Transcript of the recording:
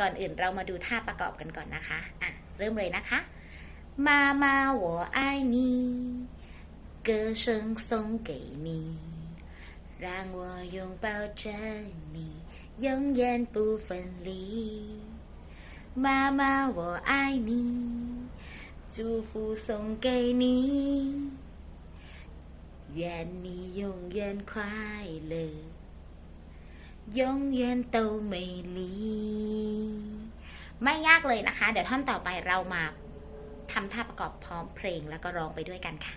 ก่อนอื่นเรามาดูท่าประกอบกันก่อนนะคะอ่ะเริ่มเลยนะคะ มามา我爱你歌声送给你让我拥抱着你永远不分离妈妈我爱你祝福送给你愿你永远快乐永远都美丽 ไม่ยากเลยนะคะ เดี๋ยวท่อนต่อไปเรามาทำท่าประกอบพร้อมเพลงแล้วก็ร้องไปด้วยกันค่ะ